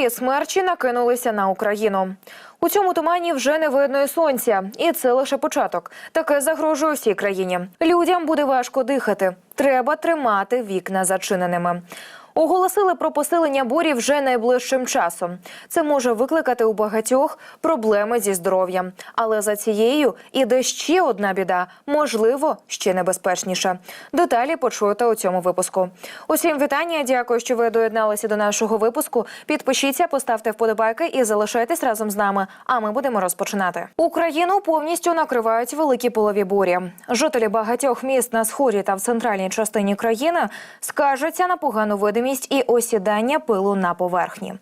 Нові смерчі накинулися на Україну. У цьому тумані вже не видно і сонця, і це лише початок. Таке загрожує всій країні. Людям буде важко дихати. Треба тримати вікна зачиненими. Оголосили про посилення бурі вже найближчим часом. Це може викликати у багатьох проблеми зі здоров'ям. Але за цією іде ще одна біда, можливо, ще небезпечніша. Деталі почуєте у цьому випуску. Усім вітання. Дякую, що ви доєдналися до нашого випуску. Підпишіться, поставте вподобайки і залишайтесь разом з нами. А ми будемо розпочинати. Україну повністю накривають великі полові бурі. Жителі багатьох міст на сході та в центральній частині країни скаржаться на погану видимість і осідання пилу на поверхні.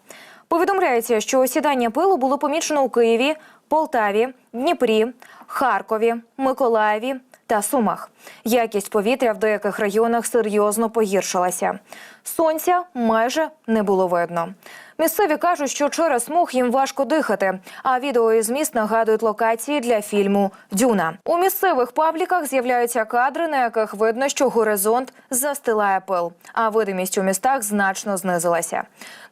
Повідомляється, що осідання пилу було помічено у Києві, Полтаві, Дніпрі, Харкові, Миколаєві та Сумах. Якість повітря в деяких районах серйозно погіршилася. Сонця майже не було видно. Місцеві кажуть, що через смог їм важко дихати. А відео із міст нагадують локації для фільму Дюна. У місцевих пабліках з'являються кадри, на яких видно, що горизонт застилає пил, а видимість у містах значно знизилася.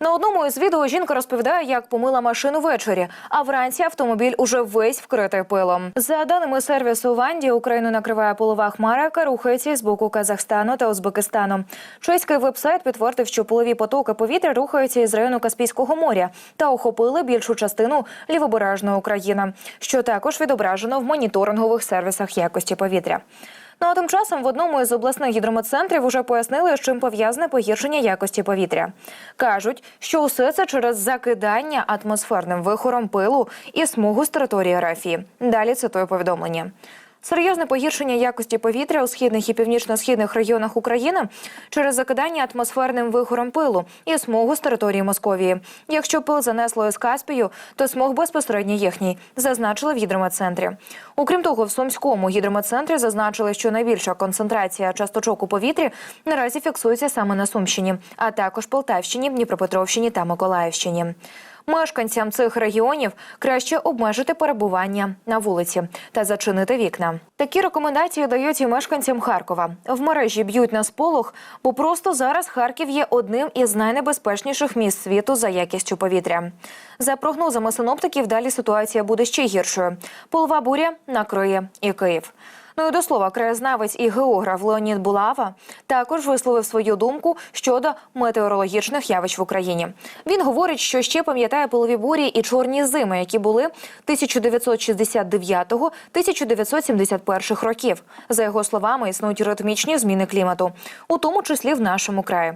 На одному із відео жінка розповідає, як помила машину ввечері, а вранці автомобіль уже весь вкритий пилом. За даними сервісу Ванді, Україну накриває полова хмара, яка рухається з боку Казахстану та Узбекистану. Чеський вебсайт підтвердив, що полові потоки повітря рухаються із району Каспійського моря та охопили більшу частину лівобережної України, що також відображено в моніторингових сервісах якості повітря. Ну а тим часом в одному із обласних гідрометцентрів уже пояснили, з чим пов'язане погіршення якості повітря. Кажуть, що усе це через закидання атмосферним вихором пилу і смугу з території рафії. Далі цитую повідомлення. Серйозне погіршення якості повітря у східних і північно-східних районах України через закидання атмосферним вихором пилу і смогу з території Московії. Якщо пил занесло із Каспію, то смог безпосередньо їхній, зазначили в гідрометцентрі. Окрім того, в Сумському гідрометцентрі зазначили, що найбільша концентрація часточок у повітрі наразі фіксується саме на Сумщині, а також Полтавщині, Дніпропетровщині та Миколаївщині. Мешканцям цих регіонів краще обмежити перебування на вулиці та зачинити вікна. Такі рекомендації дають і мешканцям Харкова. В мережі б'ють на сполох, бо просто зараз Харків є одним із найнебезпечніших міст світу за якістю повітря. За прогнозами синоптиків, далі ситуація буде ще гіршою. Полова буря накриє і Київ. Ну і до слова, краєзнавець і географ Леонід Булава також висловив свою думку щодо метеорологічних явищ в Україні. Він говорить, що ще пам'ятає полові бурі і чорні зими, які були 1969-1971 років. За його словами, існують ритмічні зміни клімату, у тому числі в нашому краї.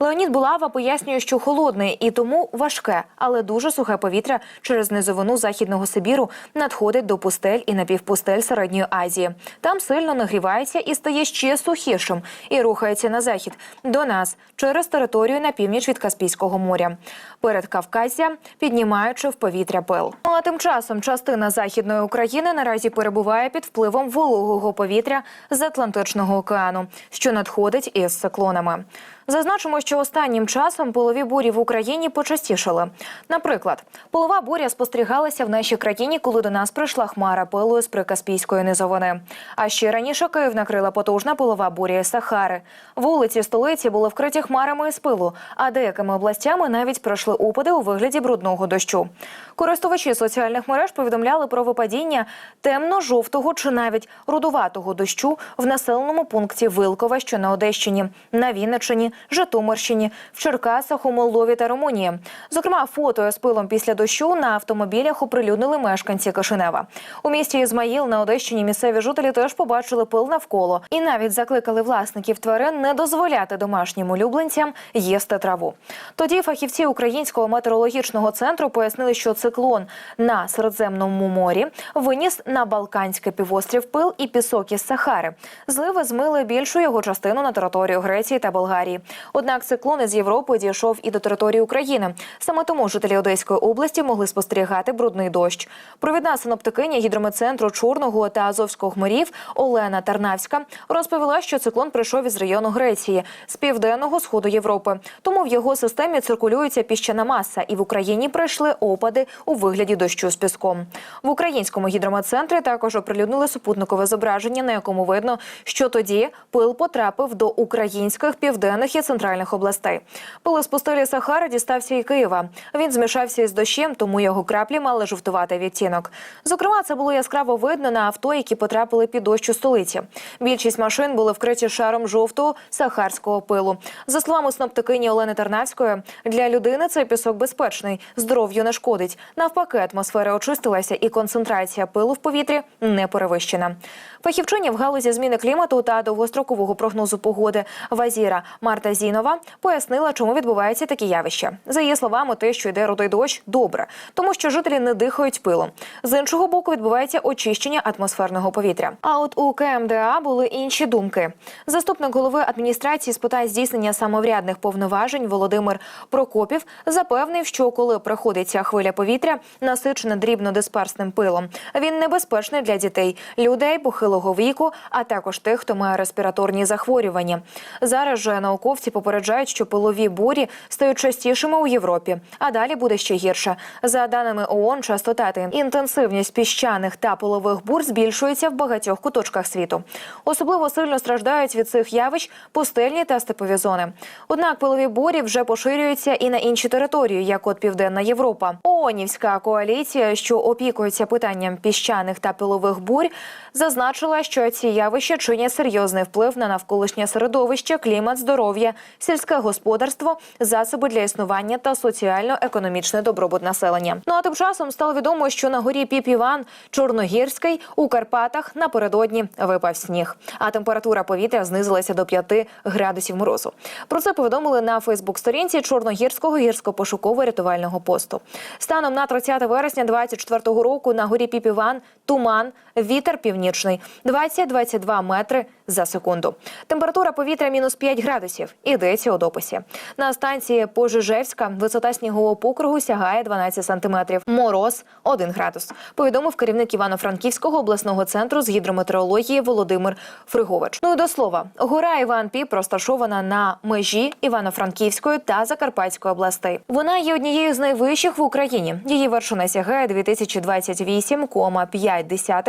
Леонід Булава пояснює, що холодне і тому важке, але дуже сухе повітря через низовину західного Сибіру надходить до пустель і напівпустель середньої Азії. Там сильно нагрівається і стає ще сухішим і рухається на захід до нас через територію на північ від Каспійського моря. Перед Кавказя піднімаючи в повітря пил. Ну а тим часом частина західної України наразі перебуває під впливом вологого повітря з Атлантичного океану, що надходить із циклонами. Зазначимо, що останнім часом полові бурі в Україні почастішали. Наприклад, полова буря спостерігалася в нашій країні, коли до нас прийшла хмара пилу з прикаспійської низовини. А ще раніше Київ накрила потужна полова буря Сахари. Вулиці столиці були вкриті хмарами із пилу, а деякими областями навіть пройшли опади у вигляді брудного дощу. Користувачі соціальних мереж повідомляли про випадіння темно-жовтого чи навіть рудуватого дощу в населеному пункті Вилкове, що на Одещині, на Вінниччині, Житомирщині, в Черкасах, у Молдові та Румунії. Зокрема, фото з пилом після дощу на автомобілях оприлюднили мешканці Кишинева. У місті Ізмаїл на Одещині місцеві жителі теж побачили пил навколо і навіть закликали власників тварин не дозволяти домашнім улюбленцям їсти траву. Тоді фахівці українського метеорологічного центру пояснили, що циклон на Середземному морі виніс на Балканський півострів пил і пісок із Сахари. Зливи змили більшу його частину на територію Греції та Болгарії. Однак циклон із Європи дійшов і до території України. Саме тому жителі Одеської області могли спостерігати брудний дощ. Провідна синоптикиня гідрометцентру Чорного та Азовського морів Олена Тарнавська розповіла, що циклон прийшов із району Греції з південного сходу Європи. Тому в його системі циркулюється піщана маса, і в Україні пройшли опади у вигляді дощу з піском. В українському гідрометцентрі також оприлюднили супутникове зображення, на якому видно, що тоді пил потрапив до українських південних і центральних областей. Пило з пустелі Сахара дістався і Києва. Він змішався із дощем, тому його краплі мали жовтувати відтінок. Зокрема, це було яскраво видно на авто, які потрапили під дощ у столиці. Більшість машин були вкриті шаром жовтого сахарського пилу. За словами сноптикині Олени Тарнавської, для людини цей пісок безпечний, здоров'ю не шкодить. Навпаки, атмосфера очистилася і концентрація пилу в повітрі не перевищена. Фахівчиня в галузі зміни клімату та довгострокового прогнозу погоди Вазіра Марта Зінова пояснила, чому відбуваються такі явища. За її словами, те, що йде рудий дощ, добре, тому що жителі не дихають пилом. З іншого боку, відбувається очищення атмосферного повітря. А от у КМДА були інші думки. Заступник голови адміністрації з питань здійснення самоврядних повноважень Володимир Прокопів запевнив, що коли приходить ця хвиля повітря, насичена дрібнодисперсним пилом, він небезпечний для дітей, людей похилого віку, а також тих, хто має респіраторні захворювання. Зараз же науковці попереджають, що пилові бурі стають частішими у Європі, а далі буде ще гірше. За даними ООН, частота та інтенсивність піщаних та пилових бур збільшується в багатьох куточках світу. Особливо сильно страждають від цих явищ пустельні та степові зони. Однак пилові бурі вже поширюються і на інші території, як от Південна Європа. ООНівська коаліція, що опікується питанням піщаних та пилових бурь, зазначила, що ці явища чинять серйозний вплив на навколишнє середовище, клімат, здоров'я, сільське господарство, засоби для існування та соціально-економічний добробут населення. Ну а тим часом стало відомо, що на горі Піп Іван Чорногірський у Карпатах напередодні випав сніг, а температура повітря знизилася до 5 градусів морозу. Про це повідомили на Фейсбук-сторінці Чорногірського гірсько-пошуково-рятувального посту. Станом на 30 вересня 2024 року на горі Піп Іван туман, вітер північний 20-22 метри за секунду. Температура повітря мінус 5 градусів. Ідеться у дописі. На станції Пожежевська висота снігового покругу сягає 12 сантиметрів. Мороз 1 градус. Повідомив керівник Івано-Франківського обласного центру з гідрометеорології Володимир Фригович. Ну і до слова, гора Іван Піп розташована на межі Івано-Франківської та Закарпатської областей. Вона є однією з найвищих в Україні. Її вершина сягає 2028,5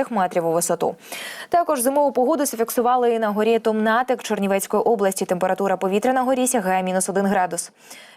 метрів у висоту. Також зимову погоду зафіксували і на горі Томнатик Чернівецької області. Температура повітря на горі сягає мінус 1 градус.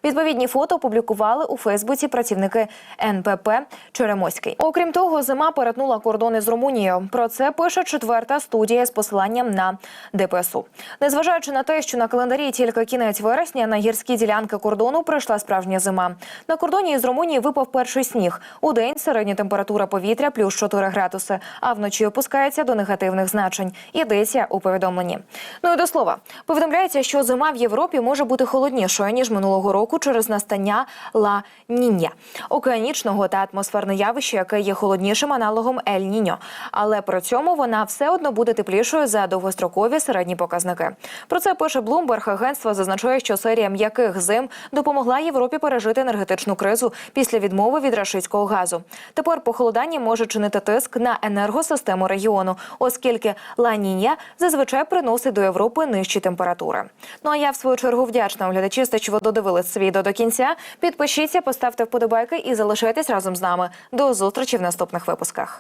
Відповідні фото опублікували у Фейсбуці працівники НПП Черемоський. Окрім того, зима перетнула кордони з Румунією. Про це пише четверта студія з посиланням на ДПСУ. Незважаючи на те, що на календарі тільки кінець вересня на гірські ділянки кордону прийшла справжня зима. На кордоні із Румунією випав перший сніг. У день середня температура повітря плюс 4 градуси, а вночі опускається до негативних значень. Йдеться у повідомленні. Ну і до слова, повідомляється, що зима в Європі може бути холоднішою ніж минулого року через настання ла ніння океанічного та атмосферне явище, яке є холоднішим аналогом Ель Ніньо. Але при цьому вона все одно буде теплішою за довгострокові середні показники. Про це пише Bloomberg. Агентство зазначає, що серія м'яких зим допомогла Європі пережити енергетичну кризу після відмови від рашистського газу. Тепер похолодання може чинити тиск на енергосистему регіону, оскільки Ла-Нінья зазвичай приносить до Європи нижчі температури. Ну а я в свою чергу вдячна глядачі, за що ви додивились це відео до кінця. Підпишіться, поставте вподобайки і залишайтесь разом з нами. До зустрічі в наступних випусках.